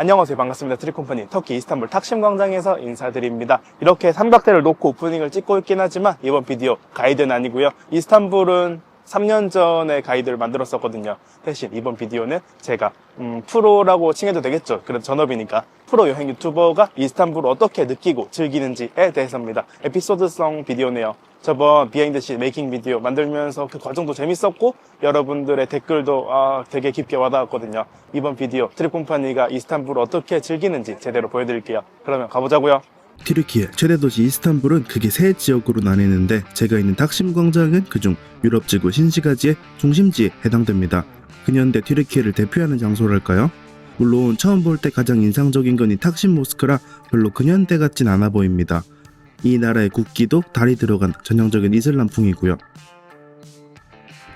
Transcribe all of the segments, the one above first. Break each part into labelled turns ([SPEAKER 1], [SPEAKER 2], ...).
[SPEAKER 1] 안녕하세요. 반갑습니다. 트리콤퍼니 터키 이스탄불 탁심 광장에서 인사드립니다. 이렇게 삼각대를 놓고 오프닝을 찍고 있긴 하지만 이번 비디오 가이드는 아니고요. 이스탄불은 3년 전에 가이드를 만들었었거든요. 대신 이번 비디오는 제가 음, 프로라고 칭해도 되겠죠. 그래도 전업이니까 프로 여행 유튜버가 이스탄불을 어떻게 느끼고 즐기는지에 대해서입니다. 에피소드성 비디오네요. 저번 비하인드시 메이킹 비디오 만들면서 그 과정도 재밌었고 여러분들의 댓글도 아, 되게 깊게 와닿았거든요. 이번 비디오 트립 콤파니가 이스탄불을 어떻게 즐기는지 제대로 보여드릴게요. 그러면 가보자고요.
[SPEAKER 2] 튀르키예 최대 도시 이스탄불은 크게 세 지역으로 나뉘는데 제가 있는 탁심 광장은 그중 유럽 지구 신시가지의 중심지에 해당됩니다. 근현대 튀르키예를 대표하는 장소랄까요? 물론 처음 볼 때 가장 인상적인 건 이 탁심 모스크라 별로 근현대 같진 않아 보입니다. 이 나라의 국기도 달이 들어간 전형적인 이슬람풍이고요.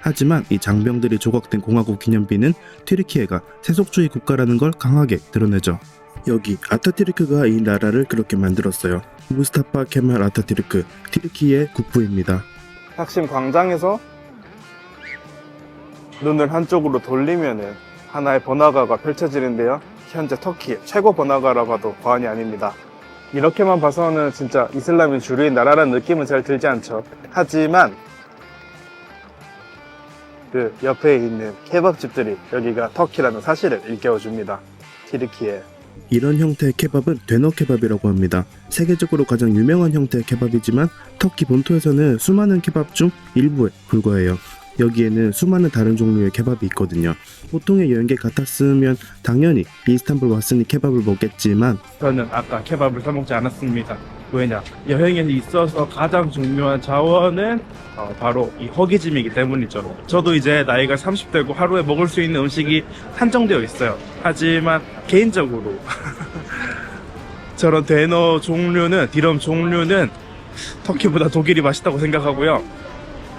[SPEAKER 2] 하지만 이 장병들이 조각된 공화국 기념비는 튀르키예가 세속주의 국가라는 걸 강하게 드러내죠. 여기 아타티르크가 이 나라를 그렇게 만들었어요. 무스타파 케말 아타티르크, 티르키의 국부입니다.
[SPEAKER 1] 탁심 광장에서 눈을 한쪽으로 돌리면은 하나의 번화가가 펼쳐지는데요. 현재 터키의 최고 번화가라고 해도 과언이 아닙니다. 이렇게만 봐서는 진짜 이슬람이 주류인 나라라는 느낌은 잘 들지 않죠. 하지만 그 옆에 있는 케밥집들이 여기가 터키라는 사실을 일깨워줍니다. 티르키에
[SPEAKER 2] 이런 형태의 케밥은 되너 케밥이라고 합니다. 세계적으로 가장 유명한 형태의 케밥이지만 터키 본토에서는 수많은 케밥 중 일부에 불과해요. 여기에는 수많은 다른 종류의 케밥이 있거든요. 보통의 여행객 같았으면 당연히 이스탄불 왔으니 케밥을 먹겠지만
[SPEAKER 1] 저는 아까 케밥을 사 먹지 않았습니다. 왜냐? 여행에 있어서 가장 중요한 자원은 어, 바로 이 허기짐이기 때문이죠. 저도 이제 나이가 30대고 하루에 먹을 수 있는 음식이 한정되어 있어요. 하지만 개인적으로 저런 데너 종류는 디럼 종류는 터키보다 독일이 맛있다고 생각하고요.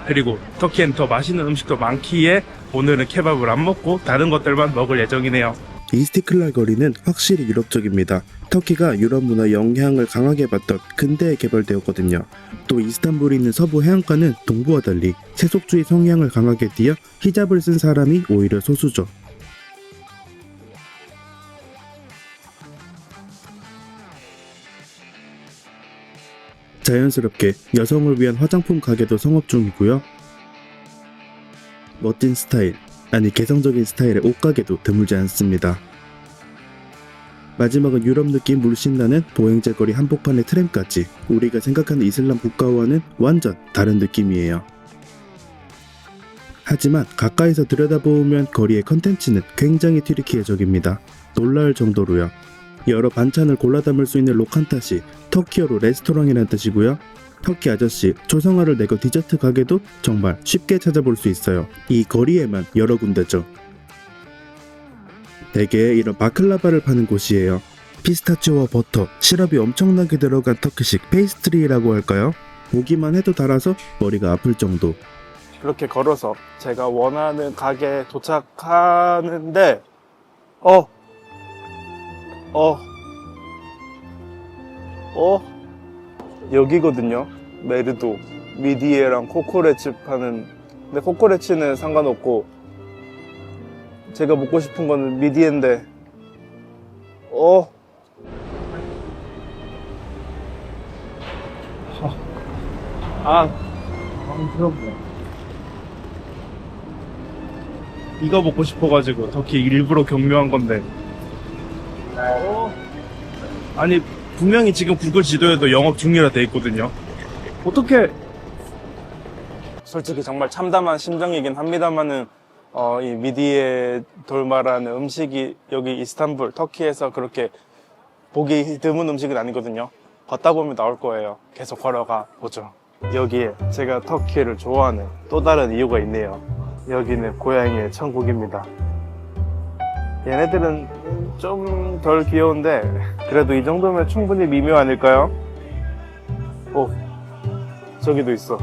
[SPEAKER 1] 그리고 터키엔 더 맛있는 음식도 많기에 오늘은 케밥을 안 먹고 다른 것들만 먹을 예정이네요.
[SPEAKER 2] 이스티클랄 거리는 확실히 유럽적입니다. 터키가 유럽 문화 영향을 강하게 받던 근대에 개발되었거든요. 또 이스탄불이 있는 서부 해안가는 동부와 달리 세속주의 성향을 강하게 띠어 히잡을 쓴 사람이 오히려 소수죠. 자연스럽게 여성을 위한 화장품 가게도 성업 중이고요. 멋진 스타일, 아니 개성적인 스타일의 옷가게도 드물지 않습니다. 마지막은 유럽 느낌 물씬 나는 보행자 거리 한복판의 트램까지 우리가 생각하는 이슬람 국가와는 완전 다른 느낌이에요. 하지만 가까이서 들여다보면 거리의 컨텐츠는 굉장히 튀르키예적입니다. 놀라울 정도로요. 여러 반찬을 골라 담을 수 있는 로칸타시, 터키어로 레스토랑이라는 뜻이고요. 터키 아저씨, 조성화를 내고 디저트 가게도 정말 쉽게 찾아볼 수 있어요. 이 거리에만 여러 군데죠. 대개 이런 바클라바를 파는 곳이에요. 피스타치오와 버터, 시럽이 엄청나게 들어간 터키식 페이스트리라고 할까요? 보기만 해도 달아서 머리가 아플 정도.
[SPEAKER 1] 그렇게 걸어서 제가 원하는 가게에 도착하는데 어, 어, 어, 여기거든요. 메르도. 미디에랑 코코레츠 파는. 근데 코코레츠는 상관없고 제가 먹고 싶은 거는 미디에인데. 어, 아, 안쓰럽네. 이거 먹고 싶어가지고 터키 일부러 경유한 건데. 어? 아니 분명히 지금 구글 지도에도 영업 중이라 돼 있거든요. 어떻게? 솔직히 정말 참담한 심정이긴 합니다만은 어, 이 미디에 돌마라는 음식이 여기 이스탄불 터키에서 그렇게 보기 드문 음식은 아니거든요. 걷다 보면 나올 거예요. 계속 걸어가 보죠. 여기에 제가 터키를 좋아하는 또 다른 이유가 있네요. 여기는 고양이의 천국입니다. 얘네들은 좀 덜 귀여운데 그래도 이 정도면 충분히 미묘 아닐까요? 오, 저기도 있어.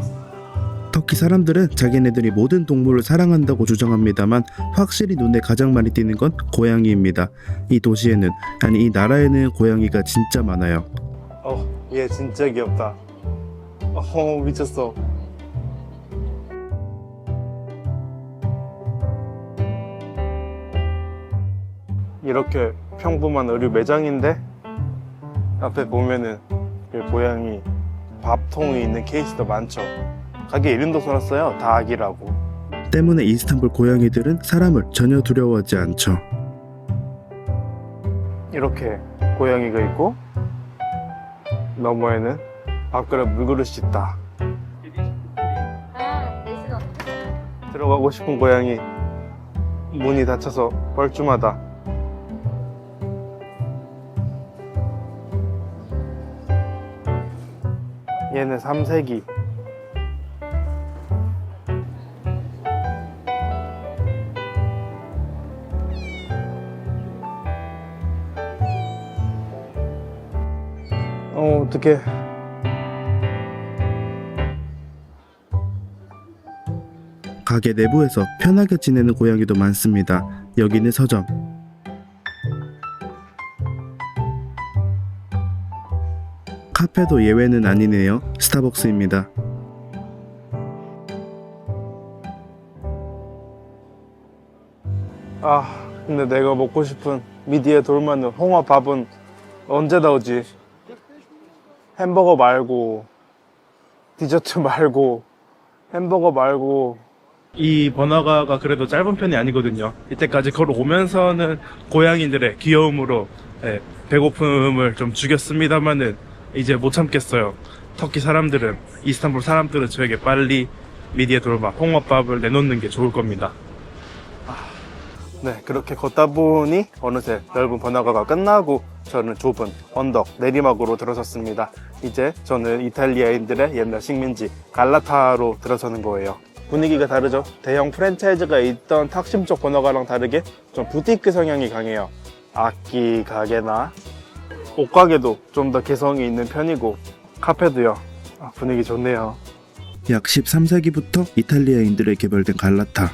[SPEAKER 2] 터키 사람들은 자기네들이 모든 동물을 사랑한다고 주장합니다만 확실히 눈에 가장 많이 띄는 건 고양이입니다. 이 도시에는 아니 이 나라에는 고양이가 진짜 많아요.
[SPEAKER 1] 어, 얘 진짜 귀엽다. 어, 미쳤어. 이렇게 평범한 의류 매장인데 앞에 보면은 이 고양이 밥통이 있는 케이스도 많죠. 가게 이름도 써놨어요. 닭이라고.
[SPEAKER 2] 때문에 이스탄불 고양이들은 사람을 전혀 두려워하지 않죠.
[SPEAKER 1] 이렇게 고양이가 있고 너머에는 밥그릇 물그릇이 있다.
[SPEAKER 3] 아,
[SPEAKER 1] 들어가고 싶은 고양이 문이 닫혀서 뻘쭘하다. 얘는 삼색이. 어, 어떡해.
[SPEAKER 2] 가게 내부에서 편하게 지내는 고양이도 많습니다. 여기는 서점. 카페도 예외는 아니네요. 스타벅스입니다.
[SPEAKER 1] 아, 근데 내가 먹고 싶은 미디에 돌마늘 홍합밥은 언제 나오지? 햄버거 말고, 디저트 말고, 햄버거 말고. 이 번화가가 그래도 짧은 편이 아니거든요. 이때까지 걸어오면서는 고양이들의 귀여움으로 예, 배고픔을 좀 죽였습니다만은 이제 못 참겠어요. 터키 사람들은, 이스탄불 사람들은 저에게 빨리 미디에 돌마 홍합밥을 내놓는 게 좋을 겁니다. 네, 그렇게 걷다 보니 어느새 넓은 번화가가 끝나고 저는 좁은 언덕 내리막으로 들어섰습니다. 이제 저는 이탈리아인들의 옛날 식민지 갈라타로 들어서는 거예요. 분위기가 다르죠. 대형 프랜차이즈가 있던 탁심 쪽 번화가랑 다르게 좀 부티크 성향이 강해요. 악기 가게나 옷가게도 좀 더 개성이 있는 편이고 카페도요. 아, 분위기 좋네요.
[SPEAKER 2] 약 13세기부터 이탈리아인들에 개발된 갈라타.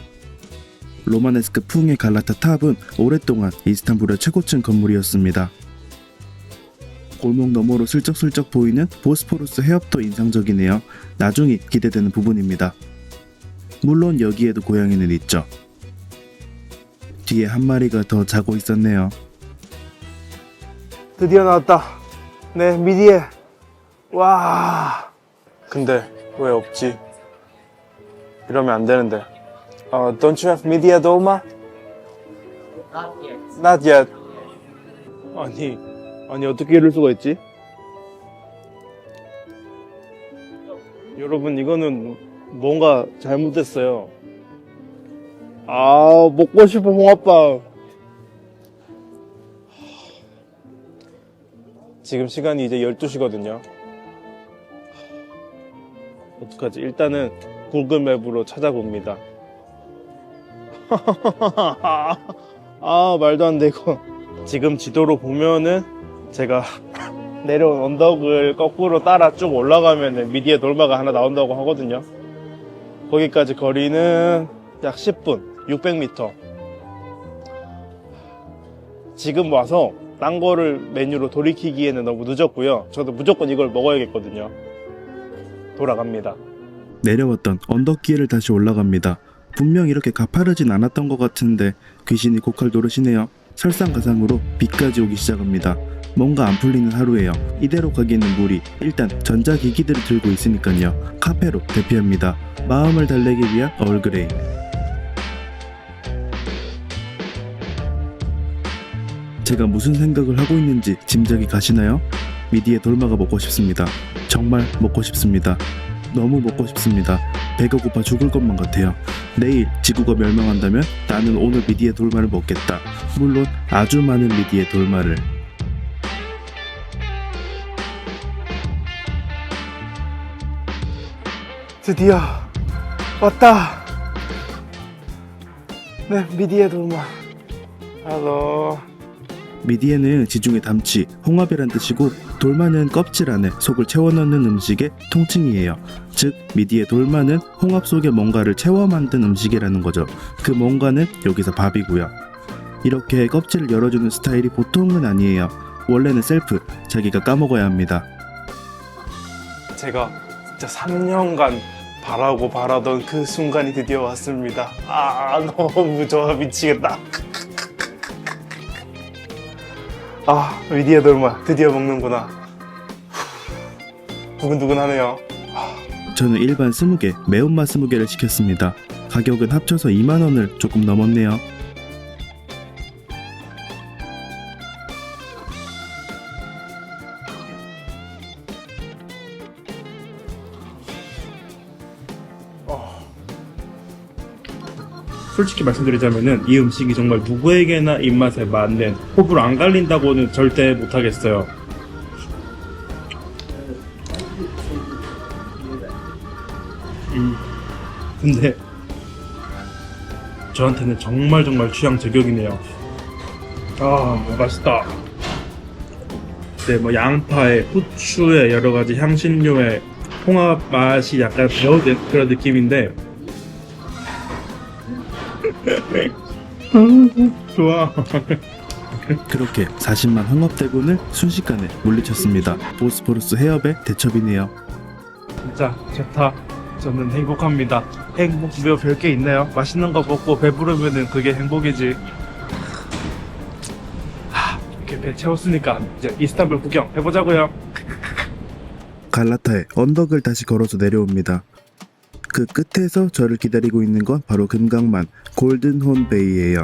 [SPEAKER 2] 로마네스크 풍의 갈라타 탑은 오랫동안 이스탄불의 최고층 건물이었습니다. 골목 너머로 슬쩍슬쩍 보이는 보스포루스 해협도 인상적이네요. 나중이 기대되는 부분입니다. 물론 여기에도 고양이는 있죠. 뒤에 한 마리가 더 자고 있었네요.
[SPEAKER 1] 드디어 나왔다. 네, 미디에. 와. 근데 왜 없지? 이러면 안 되는데. 어, don't you have media doma?
[SPEAKER 3] Not yet.
[SPEAKER 1] Not yet. 아니, 아니 어떻게 이럴 수가 있지? 여러분 이거는 뭔가 잘못됐어요. 아, 먹고 싶은 홍합밥. 지금 시간이 이제 12시거든요. 어떡하지? 일단은 구글 맵으로 찾아봅니다. 아, 말도 안 돼, 이거. 지금 지도로 보면은 제가 내려온 언덕을 거꾸로 따라 쭉 올라가면은 미디에 돌마가 하나 나온다고 하거든요. 거기까지 거리는 약 10분, 600m. 지금 와서 딴 거를 메뉴로 돌이키기에는 너무 늦었고요. 저도 무조건 이걸 먹어야겠거든요. 돌아갑니다.
[SPEAKER 2] 내려왔던 언덕길을 다시 올라갑니다. 분명 이렇게 가파르진 않았던 것 같은데 귀신이 고칼 노릇이네요. 설상가상으로 비까지 오기 시작합니다. 뭔가 안 풀리는 하루예요. 이대로 가기에는 무리. 일단 전자기기들을 들고 있으니까요. 카페로 대피합니다. 마음을 달래기 위한 얼그레이. 제가 무슨 생각을 하고 있는지 짐작이 가시나요? 미디에 돌마가 먹고 싶습니다. 정말 먹고 싶습니다. 너무 먹고 싶습니다. 배가 고파 죽을 것만 같아요. 내일 지구가 멸망한다면 나는 오늘 미디의 돌말을 먹겠다. 물론 아주 많은 미디의 돌말을.
[SPEAKER 1] 드디어 왔다. 네, 미디에 돌마. 하고
[SPEAKER 2] 미디에는 지중해 담치, 홍합이란 뜻이고 돌마는 껍질 안에 속을 채워 넣는 음식의 통칭이에요. 즉 미디의 돌마는 홍합 속에 뭔가를 채워 만든 음식이라는 거죠. 그 뭔가는 여기서 밥이고요. 이렇게 껍질을 열어주는 스타일이 보통은 아니에요. 원래는 셀프, 자기가 까먹어야 합니다.
[SPEAKER 1] 제가 진짜 3년간 바라고 바라던 그 순간이 드디어 왔습니다. 아, 너무 좋아 미치겠다. 아, 위디에 돌마 드디어 먹는구나. 후, 두근두근하네요.
[SPEAKER 2] 저는 일반 20개, 매운맛 20개를 시켰습니다. 가격은 합쳐서 2만원을 조금 넘었네요.
[SPEAKER 1] 솔직히 말씀드리자면은 이 음식이 정말 누구에게나 입맛에 맞는 호불호 안 갈린다고는 절대 못하겠어요. 음, 근데 저한테는 정말 정말 취향 저격이네요. 아, 맛있다. 네, 뭐 양파에 후추에 여러 가지 향신료에 홍합 맛이 약간 배어든 그런 느낌인데 좋아.
[SPEAKER 2] 그렇게 40만 홍합대군을 순식간에 물리쳤습니다. 보스포루스 해협의 대첩이네요.
[SPEAKER 1] 진짜 좋다. 저는 행복합니다. 행복 뭐 별게 있나요? 맛있는 거 먹고 배부르면은 그게 행복이지. 하, 이렇게 배 채웠으니까 이제 이스탄불 구경 해보자고요.
[SPEAKER 2] 갈라타의 언덕을 다시 걸어서 내려옵니다. 그 끝에서 저를 기다리고 있는 건 바로 금강만 골든혼 베이예요.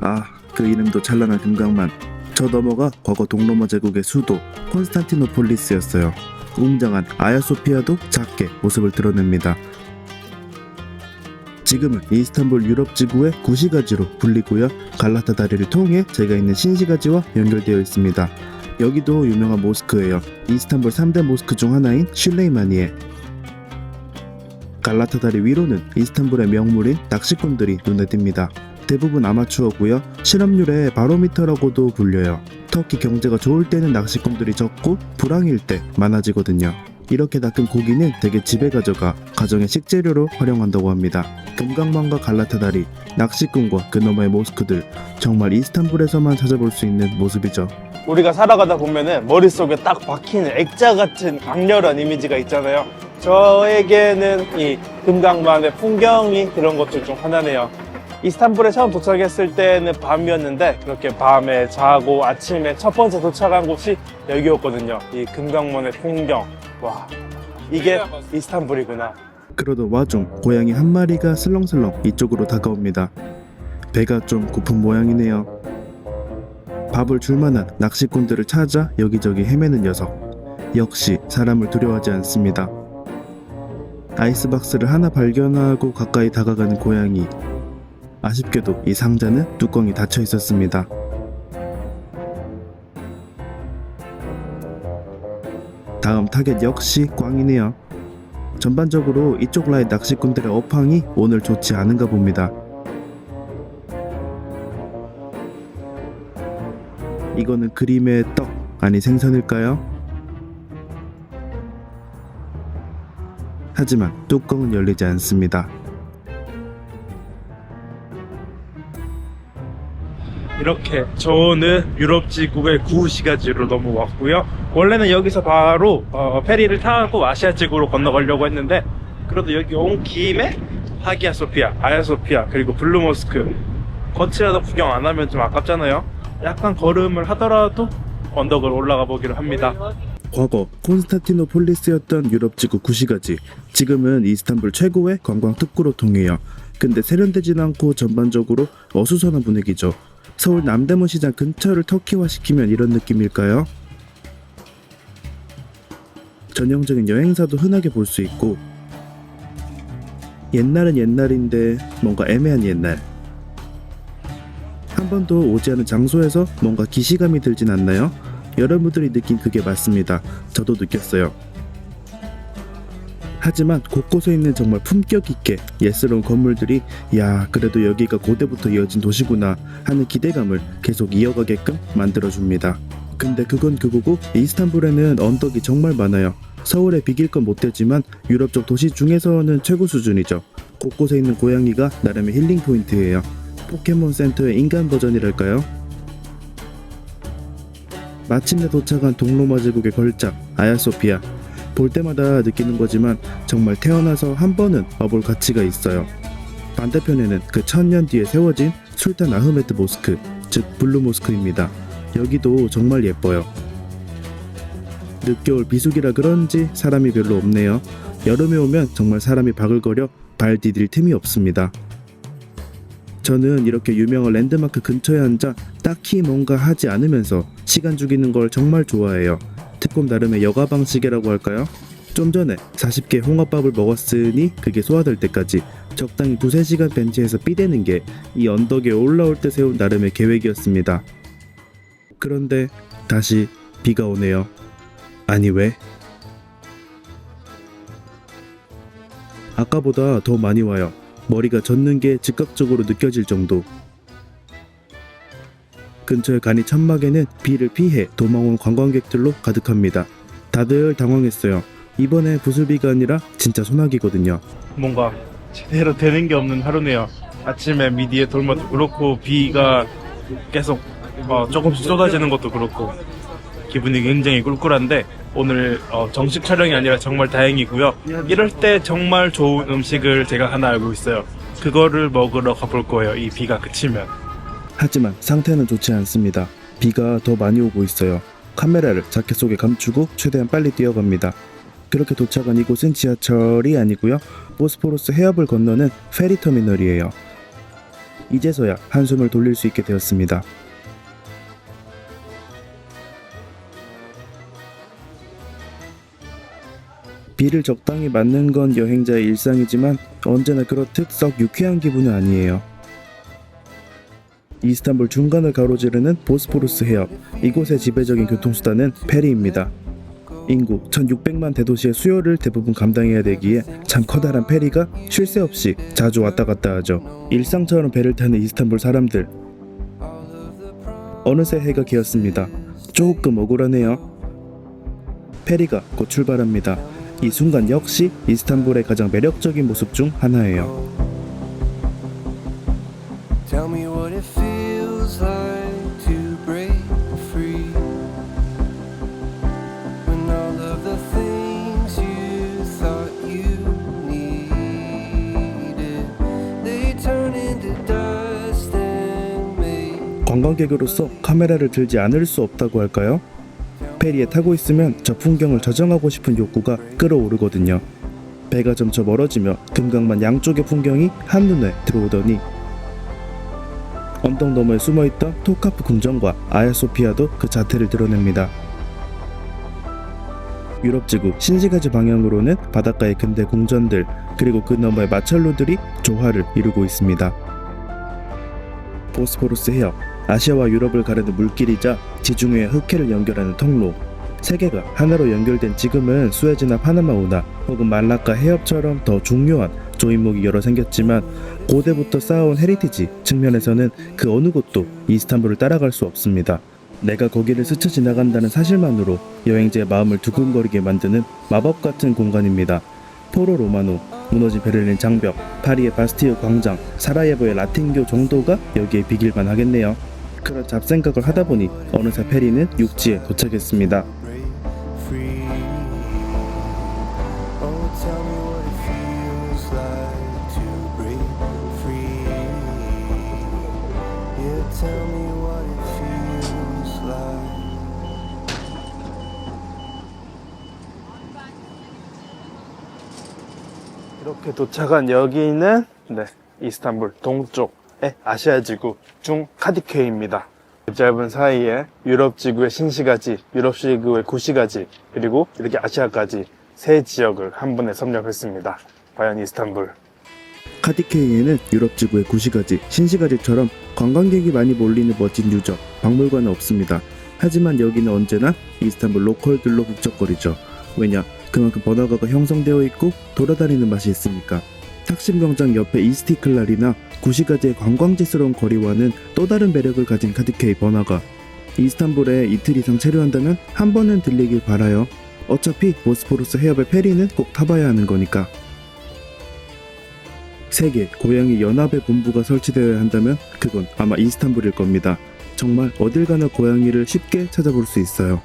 [SPEAKER 2] 아, 그 이름도 찬란한 금강만. 저 넘어가 과거 동로마 제국의 수도 콘스탄티노폴리스였어요. 웅장한 아야소피아도 작게 모습을 드러냅니다. 지금은 이스탄불 유럽 지구의 구시가지로 불리고요. 갈라타 다리를 통해 제가 있는 신시가지와 연결되어 있습니다. 여기도 유명한 모스크예요. 이스탄불 3대 모스크 중 하나인 슐레이마니에 갈라타 다리 위로는 이스탄불의 명물인 낚시꾼들이 눈에 띕니다. 대부분 아마추어고요. 실업률의 바로미터라고도 불려요. 터키 경제가 좋을 때는 낚시꾼들이 적고 불황일 때 많아지거든요. 이렇게 낚은 고기는 대개 집에 가져가 가정의 식재료로 활용한다고 합니다. 금강만과 갈라타 다리, 낚시꾼과 그 너머의 모스크들 정말 이스탄불에서만 찾아볼 수 있는 모습이죠.
[SPEAKER 1] 우리가 살아가다 보면은 머릿속에 딱 박히는 액자 같은 강렬한 이미지가 있잖아요. 저에게는 이 금강만의 풍경이 그런 것들 중 하나네요. 이스탄불에 처음 도착했을 때는 밤이었는데 그렇게 밤에 자고 아침에 첫 번째 도착한 곳이 여기였거든요. 이 금강만의 풍경. 와, 이게 이스탄불이구나.
[SPEAKER 2] 그러던 와중 고양이 한 마리가 슬렁슬렁 이쪽으로 다가옵니다. 배가 좀 고픈 모양이네요. 밥을 줄만한 낚시꾼들을 찾아 여기저기 헤매는 녀석. 역시 사람을 두려워하지 않습니다. 아이스박스를 하나 발견하고 가까이 다가가는 고양이. 아쉽게도 이 상자는 뚜껑이 닫혀 있었습니다. 다음 타겟 역시 꽝이네요. 전반적으로 이쪽 라인 낚시꾼들의 업황이 오늘 좋지 않은가 봅니다. 이거는 그림의 떡 아니 생선일까요? 하지만 뚜껑은 열리지 않습니다.
[SPEAKER 1] 이렇게 저는 유럽 지구의 구시가지로 넘어왔고요. 원래는 여기서 바로 어, 페리를 타고 아시아 지구로 건너가려고 했는데 그래도 여기 온 김에 하기야 소피아, 아야 소피아 그리고 블루 모스크 거치라도 구경 안 하면 좀 아깝잖아요. 약간 걸음을 하더라도 언덕을 올라가 보기로 합니다.
[SPEAKER 2] 과거 콘스탄티노폴리스였던 유럽 지구 구시가지 지금은 이스탄불 최고의 관광 특구로 통해요. 근데 세련되진 않고 전반적으로 어수선한 분위기죠. 서울 남대문 시장 근처를 터키화시키면 이런 느낌일까요? 전형적인 여행사도 흔하게 볼 수 있고 옛날은 옛날인데 뭔가 애매한 옛날 한 번도 오지 않은 장소에서 뭔가 기시감이 들진 않나요? 여러분들이 느낀 그게 맞습니다. 저도 느꼈어요. 하지만 곳곳에 있는 정말 품격 있게 예스러운 건물들이 야 그래도 여기가 고대부터 이어진 도시구나 하는 기대감을 계속 이어가게끔 만들어줍니다. 근데 그건 그거고 이스탄불에는 언덕이 정말 많아요. 서울에 비길 건 못 되지만 유럽 쪽 도시 중에서는 최고 수준이죠. 곳곳에 있는 고양이가 나름의 힐링 포인트예요. 포켓몬 센터의 인간 버전이랄까요? 마침내 도착한 동로마 제국의 걸작 아야소피아 볼 때마다 느끼는 거지만 정말 태어나서 한 번은 와볼 가치가 있어요. 반대편에는 그 천년 뒤에 세워진 술탄 아흐메트 모스크, 즉 블루 모스크입니다. 여기도 정말 예뻐요. 늦겨울 비수기라 그런지 사람이 별로 없네요. 여름에 오면 정말 사람이 바글거려 발 디딜 틈이 없습니다. 저는 이렇게 유명한 랜드마크 근처에 앉아 딱히 뭔가 하지 않으면서 시간 죽이는 걸 정말 좋아해요. 특검 나름의 여가 방식이라고 할까요? 좀 전에 40개 홍합밥을 먹었으니 그게 소화될 때까지 적당히 두세 시간 벤치에서 삐대는 게 이 언덕에 올라올 때 세운 나름의 계획이었습니다. 그런데 다시 비가 오네요. 아니 왜? 아까보다 더 많이 와요. 머리가 젖는 게 즉각적으로 느껴질 정도. 근처의 간이 천막에는 비를 피해 도망온 관광객들로 가득합니다. 다들 당황했어요. 이번에 부슬비가 아니라 진짜 소나기거든요.
[SPEAKER 1] 뭔가 제대로 되는 게 없는 하루네요. 아침에 미디에 돌면도 그렇고 비가 계속 어, 조금씩 쏟아지는 것도 그렇고 기분이 굉장히 꿀꿀한데 오늘 어, 정식 촬영이 아니라 정말 다행이고요. 이럴 때 정말 좋은 음식을 제가 하나 알고 있어요. 그거를 먹으러 가볼 거예요. 이 비가 그치면.
[SPEAKER 2] 하지만 상태는 좋지 않습니다. 비가 더 많이 오고 있어요. 카메라를 자켓 속에 감추고 최대한 빨리 뛰어갑니다. 그렇게 도착한 이곳은 지하철이 아니고요. 보스포러스 해협을 건너는 페리 터미널이에요. 이제서야 한숨을 돌릴 수 있게 되었습니다. 비를 적당히 맞는 건 여행자의 일상이지만 언제나 그렇듯 썩 유쾌한 기분은 아니에요. 이스탄불 중간을 가로지르는 보스포루스 해협. 이곳의 지배적인 교통수단은 페리입니다. 인구 1600만 대도시의 수요를 대부분 감당해야 되기에 참 커다란 페리가 쉴 새 없이 자주 왔다 갔다 하죠. 일상처럼 배를 타는 이스탄불 사람들. 어느새 해가 기었습니다. 조금 억울하네요. 페리가 곧 출발합니다. 이 순간 역시 이스탄불의 가장 매력적인 모습 중 하나예요. 관광객으로서 카메라를 들지 않을 수 없다고 할까요? 페리에 타고 있으면 저 풍경을 저장하고 싶은 욕구가 끌어오르거든요. 배가 점차 멀어지며 금강만 양쪽의 풍경이 한눈에 들어오더니 언덕 너머에 숨어있던 토카프 궁전과 아야소피아도 그 자태를 드러냅니다. 유럽 지구 신시가지 방향으로는 바닷가의 근대 궁전들 그리고 그 너머의 마찰로들이 조화를 이루고 있습니다. 보스포루스 해협 아시아와 유럽을 가르는 물길이자 지중해의 흑해를 연결하는 통로. 세계가 하나로 연결된 지금은 수에즈나 파나마 운하 혹은 말라카 해협처럼 더 중요한 조인목이 여러 생겼지만 고대부터 쌓아온 헤리티지 측면에서는 그 어느 곳도 이스탄불을 따라갈 수 없습니다. 내가 거기를 스쳐 지나간다는 사실만으로 여행자의 마음을 두근거리게 만드는 마법 같은 공간입니다. 포로 로마노, 무너진 베를린 장벽, 파리의 바스티유 광장, 사라예보의 라틴교 정도가 여기에 비길만 하겠네요. 그런 잡생각을 하다 보니 어느새 페리는 육지에 도착했습니다.
[SPEAKER 4] Oh.
[SPEAKER 1] 이렇게 도착한 여기는 네, 이스탄불 동쪽의 아시아 지구 중 카디케이입니다. 짧은 사이에 유럽 지구의 신시가지, 유럽 지구의 구시가지, 그리고 이렇게 아시아까지 세 지역을 한 번에 섭렵했습니다. 과연 이스탄불
[SPEAKER 2] 카디케이에는 유럽 지구의 구시가지, 신시가지처럼 관광객이 많이 몰리는 멋진 유적, 박물관은 없습니다. 하지만 여기는 언제나 이스탄불 로컬들로 북적거리죠. 왜냐? 그만큼 번화가가 형성되어 있고 돌아다니는 맛이 있으니까. 탁심 광장 옆에 이스티클랄이나 구시가지의 관광지스러운 거리와는 또 다른 매력을 가진 카디케이 번화가. 이스탄불에 이틀 이상 체류한다면 한 번은 들리길 바라요. 어차피 보스포루스 해협의 페리는 꼭 타봐야 하는 거니까. 세계 고양이 연합의 본부가 설치되어야 한다면 그건 아마 이스탄불일 겁니다. 정말 어딜 가나 고양이를 쉽게 찾아볼 수 있어요.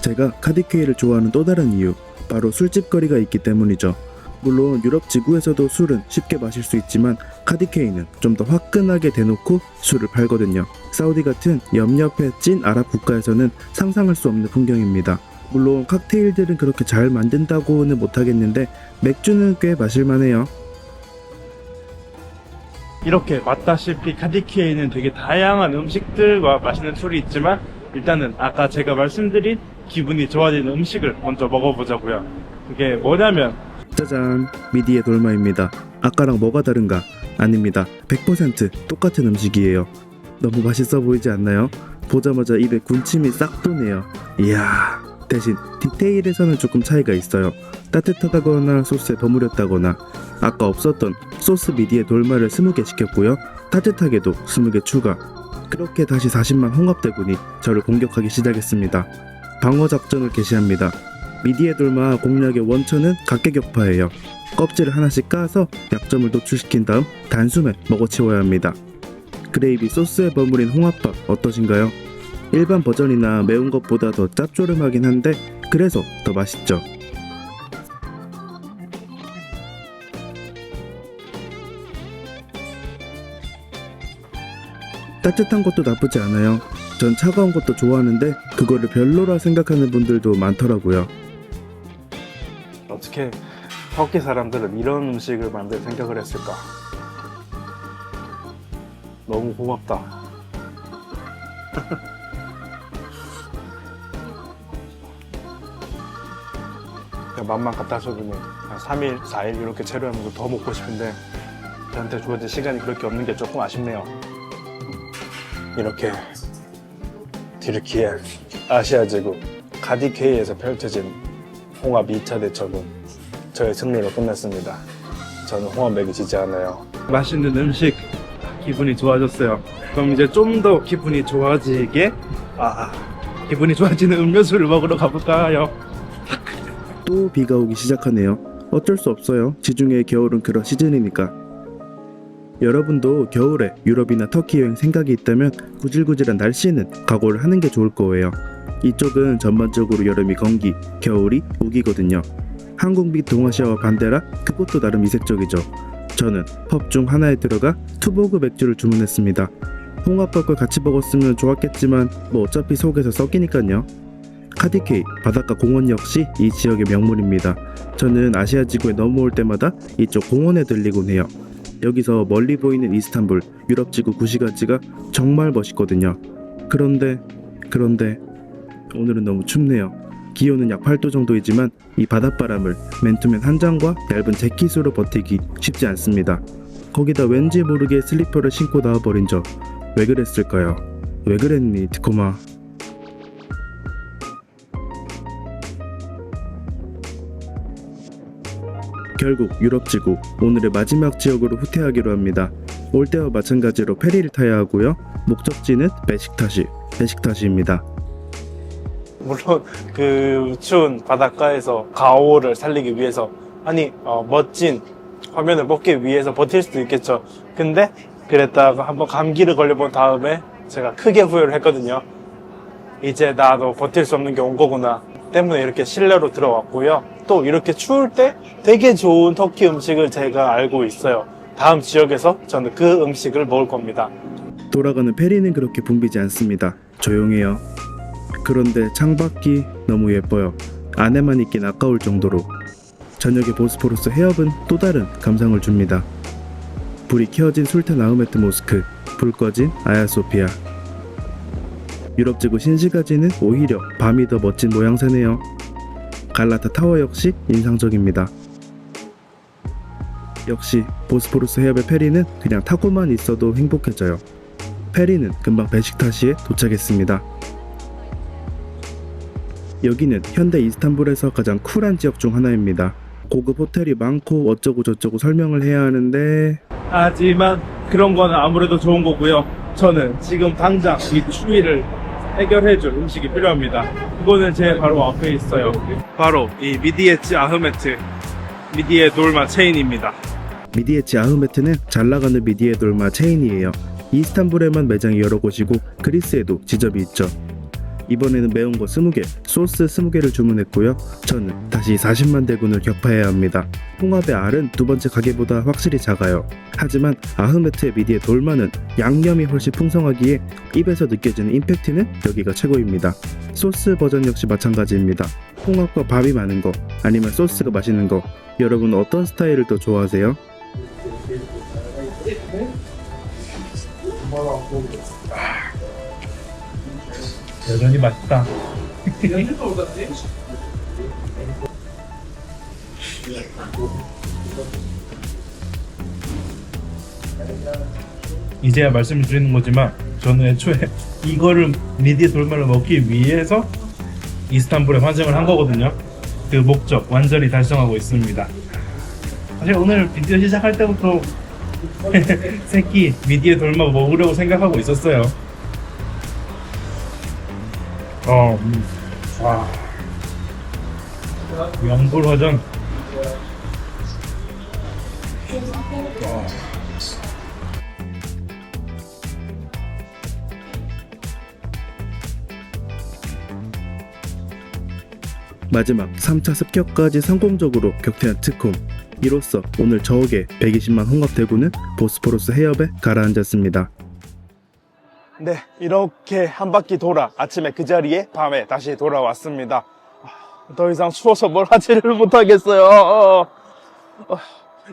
[SPEAKER 2] 제가 카디케이를 좋아하는 또 다른 이유 바로 술집거리가 있기 때문이죠. 물론 유럽 지구에서도 술은 쉽게 마실 수 있지만 카디케이는 좀 더 화끈하게 대놓고 술을 팔거든요. 사우디 같은 옆옆의 찐 아랍 국가에서는 상상할 수 없는 풍경입니다. 물론 칵테일들은 그렇게 잘 만든다고는 못하겠는데 맥주는 꽤 마실만해요.
[SPEAKER 1] 이렇게 맞다시피 카디키에는 되게 다양한 음식들과 맛있는 술이 있지만 일단은 아까 제가 말씀드린 기분이 좋아지는 음식을 먼저 먹어보자고요. 그게 뭐냐면
[SPEAKER 2] 짜잔 미디의 돌마입니다. 아까랑 뭐가 다른가? 아닙니다. 100% 똑같은 음식이에요. 너무 맛있어 보이지 않나요? 보자마자 입에 군침이 싹 도네요. 이야 대신 디테일에서는 조금 차이가 있어요. 따뜻하다거나 소스에 버무렸다거나 아까 없었던 소스 미디의 돌마를 20개 시켰고요. 따뜻하게도 20개 추가. 그렇게 다시 40만 홍합대군이 저를 공격하기 시작했습니다. 방어 작전을 개시합니다. 미디의 돌마 공략의 원천은 각계격파예요. 껍질을 하나씩 까서 약점을 노출시킨 다음 단숨에 먹어치워야 합니다. 그레이비 소스에 버무린 홍합밥 어떠신가요? 일반 버전이나 매운 것보다 더 짭조름하긴 한데 그래서 더 맛있죠. 따뜻한 것도 나쁘지 않아요. 전 차가운 것도 좋아하는데 그거를 별로라 생각하는 분들도 많더라고요.
[SPEAKER 1] 어떻게 터키 사람들은 이런 음식을 만들 생각을 했을까? 너무 고맙다. 맘만 갖다 줘보면 한 3일, 4일 이렇게 체류하면서 더 먹고 싶은데 저한테 주어진 시간이 그렇게 없는 게 조금 아쉽네요. 이렇게 디르키에 아시아 제국 카디케이에서 펼쳐진 홍합 2차 대첩은 저의 승리로 끝났습니다. 저는 홍합 맥이 지지 않아요. 맛있는 음식 기분이 좋아졌어요. 그럼 이제 좀 더 기분이 좋아지게 아 기분이 좋아지는 음료수를 먹으러 가볼까요?
[SPEAKER 2] 또 비가 오기 시작하네요. 어쩔 수 없어요. 지중해 겨울은 그런 시즌이니까. 여러분도 겨울에 유럽이나 터키 여행 생각이 있다면 구질구질한 날씨는 각오를 하는 게 좋을 거예요. 이쪽은 전반적으로 여름이 건기, 겨울이 우기거든요. 한국 및 동아시아와 반대라 그것도 나름 이색적이죠. 저는 펍 중 하나에 들어가 투보그 맥주를 주문했습니다. 홍합밥과 같이 먹었으면 좋았겠지만 뭐 어차피 속에서 썩이니까요. 카디케이 바닷가 공원 역시 이 지역의 명물입니다. 저는 아시아 지구에 넘어올 때마다 이쪽 공원에 들리곤 해요. 여기서 멀리 보이는 이스탄불 유럽 지구 구시가지가 정말 멋있거든요. 그런데 그런데 오늘은 너무 춥네요. 기온은 약 8도 정도이지만 이 바닷바람을 맨투맨 한 장과 얇은 재킷으로 버티기 쉽지 않습니다. 거기다 왠지 모르게 슬리퍼를 신고 나와버린 저 왜 그랬을까요? 왜 그랬니 드코마 결국 유럽 지구 오늘의 마지막 지역으로 후퇴하기로 합니다. 올 때와 마찬가지로 페리를 타야 하고요. 목적지는 베식타시, 베식타시입니다.
[SPEAKER 1] 물론 그 추운 바닷가에서 가오를 살리기 위해서 아니 어, 멋진 화면을 먹기 위해서 버틸 수도 있겠죠. 근데 그랬다가 한번 감기를 걸려본 다음에 제가 크게 후회를 했거든요. 이제 나도 버틸 수 없는 게 온 거구나. 때문에 이렇게 실내로 들어왔고요. 또 이렇게 추울 때 되게 좋은 터키 음식을 제가 알고 있어요. 다음 지역에서 저는 그 음식을 먹을 겁니다.
[SPEAKER 2] 돌아가는 페리는 그렇게 붐비지 않습니다. 조용해요. 그런데 창밖이 너무 예뻐요. 안에만 있긴 아까울 정도로. 저녁의 보스포루스 해협은 또 다른 감상을 줍니다. 불이 켜진 술탄 아흐메트 모스크, 불 꺼진 아야소피아. 유럽 지구 신시가지는 오히려 밤이 더 멋진 모양새네요. 갈라타 타워 역시 인상적입니다. 역시 보스포루스 해협의 페리는 그냥 타고만 있어도 행복해져요. 페리는 금방 베식타시에 도착했습니다. 여기는 현대 이스탄불에서 가장 쿨한 지역 중 하나입니다. 고급 호텔이 많고 어쩌고 저쩌고 설명을 해야 하는데
[SPEAKER 1] 하지만 그런 거는 아무래도 좋은 거고요. 저는 지금 당장 이 추위를 해결해줄 음식이 필요합니다. 그거는 제 바로 앞에 있어요. 바로 이 미디에치 아흐메트 미디에 돌마 체인입니다.
[SPEAKER 2] 미디에치 아흐메트는 잘 나가는 미디에 돌마 체인이에요. 이스탄불에만 매장이 여러 곳이고 그리스에도 지점이 있죠. 이번에는 매운 거 20개, 소스 20개를 주문했고요. 저는 다시 40만 대군을 격파해야 합니다. 홍합의 알은 두 번째 가게보다 확실히 작아요. 하지만 아흐메트의 미디의 돌마는 양념이 훨씬 풍성하기에 입에서 느껴지는 임팩트는 여기가 최고입니다. 소스 버전 역시 마찬가지입니다. 홍합과 밥이 많은 거, 아니면 소스가 맛있는 거, 여러분 어떤 스타일을 더 좋아하세요?
[SPEAKER 5] 여전히 맛있다. 이제야 말씀을 드리는 거지만 저는 애초에 이거를 미디어 돌말을 먹기 위해서 이스탄불에 환승을 한 거거든요. 그 목적 완전히 달성하고 있습니다. 사실 오늘 비디오 시작할 때부터 새끼 미디어 돌말 먹으려고 생각하고 있었어요. 어, 음. 와. 연불허전.
[SPEAKER 2] 마지막 3차 습격까지 성공적으로 격퇴한 특홈. 이로써 오늘 저에게 120만 홍합 대구는 보스포러스 해협에 가라앉았습니다.
[SPEAKER 1] 네, 이렇게 한 바퀴 돌아 아침에 그 자리에 밤에 다시 돌아왔습니다. 아, 더 이상 추워서 뭘 하지를 못하겠어요. 어, 어.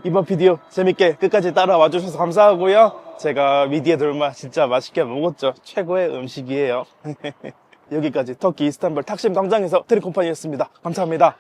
[SPEAKER 1] 이번 비디오 재밌게 끝까지 따라와 주셔서 감사하고요. 제가 미디에 돌마 진짜 맛있게 먹었죠. 최고의 음식이에요. 여기까지 터키 이스탄불 탁심 광장에서 트리콤판이었습니다. 감사합니다.